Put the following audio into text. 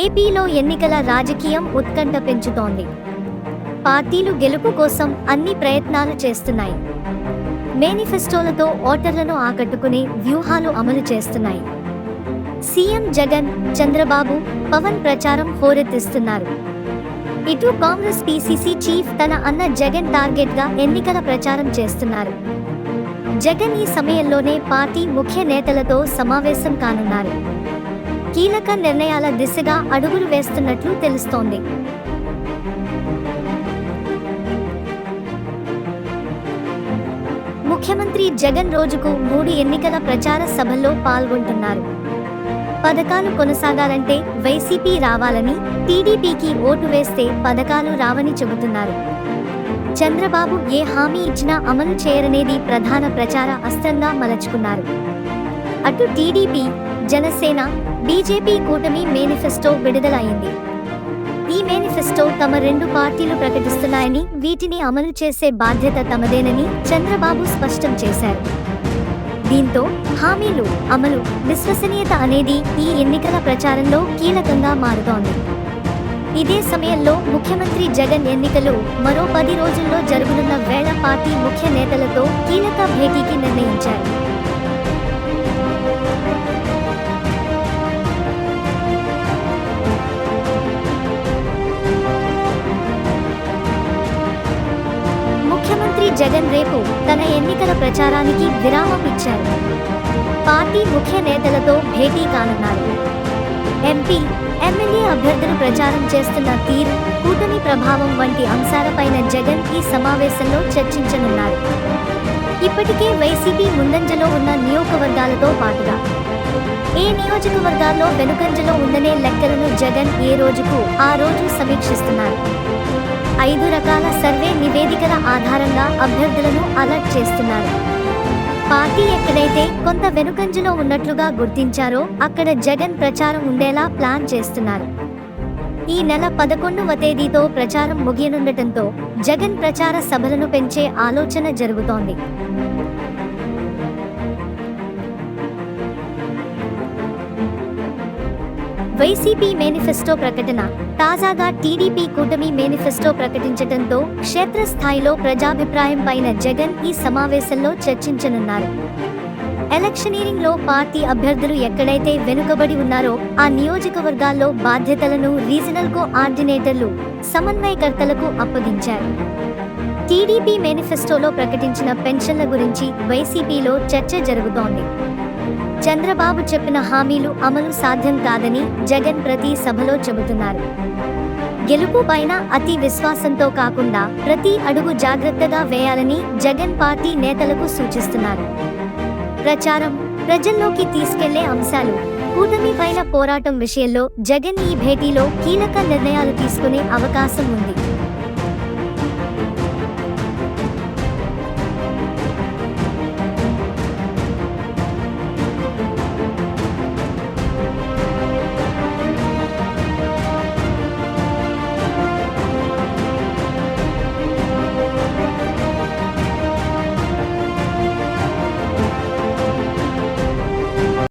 ఏపీలో ఎన్నికల రాజకీయం ఉత్కంఠ పెంచుతోంది. పార్టీలు గెలుపు కోసం అన్ని ప్రయత్నాలు చేస్తున్నాయి. మేనిఫెస్టోలతో ఓటర్లను ఆకట్టుకునే వ్యూహాలు అమలు చేస్తున్నాయి. సీఎం జగన్ చంద్రబాబు పవన్ ప్రచారం హోరెత్తిస్తున్నారు. ఇటు కాంగ్రెస్ పీసీసీ చీఫ్ తన అన్న జగన్ టార్గెట్గా ఎన్నికల ప్రచారం చేస్తున్నారు. జగన్ ఈ సమయంలోనే పార్టీ ముఖ్య నేతలతో సమావేశం కానున్నారు. కీలక నిర్ణయాల దిశగా అడుగులు వేస్తున్నట్లు తెలుస్తోంది. ముఖ్యమంత్రి జగన్ రోజుకు మూడు ఎన్నికల ప్రచార సభల్లో పాల్గొంటున్నారు. పథకాలు కొనసాగాలంటే వైసీపీ రావాలని టీడీపీకి ఓటు వేస్తే పథకాలు రావని చెబుతున్నారు. చంద్రబాబు ఏ హామీ ఇచ్చినా అమలు చేయరనేది ప్రధాన ప్రచార అస్త్రంగా మలచుకున్నారు. అటు టీడీపీ జనసేన బీజేపీ కూటమి మేనిఫెస్టో విడుదలైంది. ఈ మేనిఫెస్టో తమ రెండు పార్టీలు ప్రకటిస్తున్నాయని వీటిని అమలు చేసే బాధ్యత తమదేనని చంద్రబాబు స్పష్టం చేశారు. దీంతో హామీలు అమలు విశ్వసనీయత అనేది ఈ ఎన్నికల ప్రచారంలో కీలకంగా మారుతోంది. ఇదే సమయంలో ముఖ్యమంత్రి జగన్ ఎన్నికలు మరో పది రోజుల్లో జరగనున్న వేళ పార్టీ ముఖ్య నేతలతో కీలక భేటీకి నిర్ణయించారు. జగన్ రేపు తన ఎన్నికల ప్రచారానికి విరామం ఇచ్చారు. పార్టీ ముఖ్య నేతలతో భేటీ కానున్నారు. ఎంపీ ఎమ్మెల్యే అభ్యర్థులు ప్రచారం చేస్తున్న తీరు కూటమి ప్రభావం వంటి అంశాలపైన జగన్ ఈ సమావేశంలో చర్చించనున్నారు. ఇప్పటికే వైసీపీ ముందంజలో ఉన్న నియోజకవర్గాలతో పాటుగా ఏ నియోజకవర్గాల్లో వెనుకంజలో ఉందనే లెక్కలను జగన్ ఏ రోజుకు ఆ రోజు సమీక్షిస్తున్నారు. ఐదు రకాల సర్వే నివేదికల ఆధారంగా అభ్యర్థులను అలర్ట్ చేస్తున్నారు. పార్టీ ఎక్కడైతే కొంత వెనుకంజలో ఉన్నట్లుగా గుర్తించారో అక్కడ జగన్ ప్రచారం ఉండేలా ప్లాన్ చేస్తున్నారు. ఈ నెల పదకొండవ తేదీతో ప్రచారం ముగియనుండటంతో జగన్ ప్రచార సభలను పెంచే ఆలోచన జరుగుతోంది. వైసీపీ మేనిఫెస్టో ప్రకటన. తాజాగా టీడీపీ కూటమి మేనిఫెస్టో ప్రకటించడంతో క్షేత్రస్థాయిలో ప్రజాభిప్రాయం పైన జగన్ ఈ సమావేశంలో చర్చించనున్నారు. ఎలక్షనీరింగ్లో పార్టీ అభ్యర్థులు ఎక్కడైతే వెనుకబడి ఉన్నారో ఆ నియోజకవర్గాల్లో బాధ్యతలను రీజనల్ కోఆర్డినేటర్లు సమన్వయకర్తలకు అప్పగించారు. టీడీపీ మేనిఫెస్టోలో ప్రకటించిన పెన్షన్ల గురించి వైసీపీలో చర్చ జరుగుతోంది. చంద్రబాబు చెప్పిన హామీలు అమలు సాధ్యం కాదని జగన్ ప్రతి సభలో చెబుతున్నారు. గెలుపు పైన అతి విశ్వాసంతో కాకుండా ప్రతి అడుగు జాగ్రత్తగా వేయాలని జగన్ పార్టీ నేతలకు సూచిస్తున్నారు. ప్రచారం ప్రజల్లోకి తీసుకెళ్ళే అంశాలు కూటమి పైన పోరాటం విషయంలో జగన్ ఈ భేటీలో కీలక నిర్ణయాలు తీసుకునే అవకాశం ఉంది.